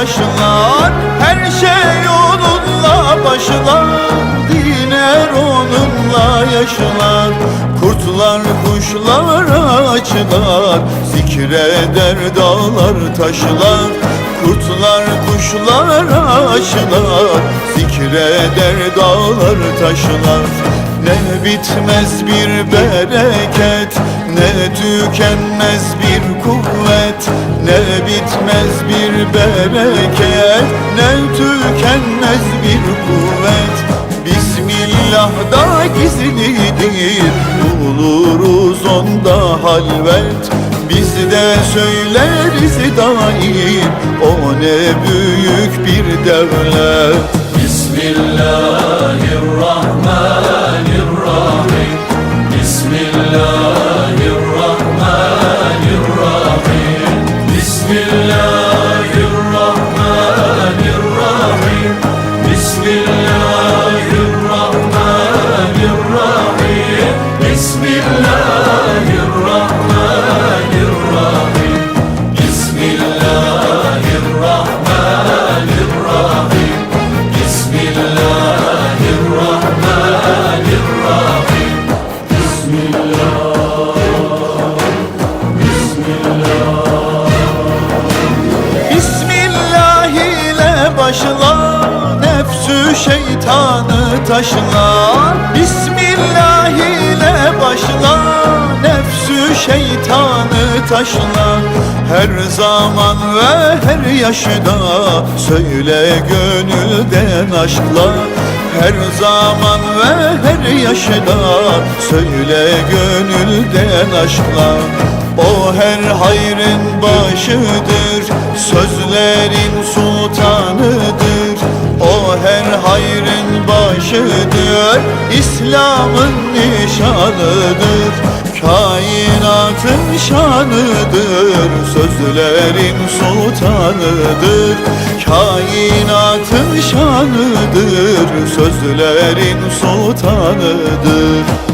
yaşlar Her şey onunla başlar. Diner onunla yaşlar Kurtlar kuşlar açlar Zikreder dağlar taşlar Kurtlar kuşlar açlar Zikreder dağlar taşlar ne bitmez bir bereket Ne tükenmez bir kuvvet Ne bitmez bir bereket. Ne tükenmez bir kuvvet Bismillah'da gizlidir. Buluruz onda halvet Biz de söyleriz daim. O ne büyük bir devlet taşlar Bismillah ile başlar Nefsü şeytanı taşlar Her zaman ve her yaşta Söyle gönülden aşklar her zaman ve her yaşta Söyle gönülden aşklar o her hayrın başıdır. Sözlerin sultanıdır her hayrın başıdır İslam'ın nişanıdır Kainatın şanıdır Sözlerin sultanıdır Kainatın şanıdır Sözlerin sultanıdır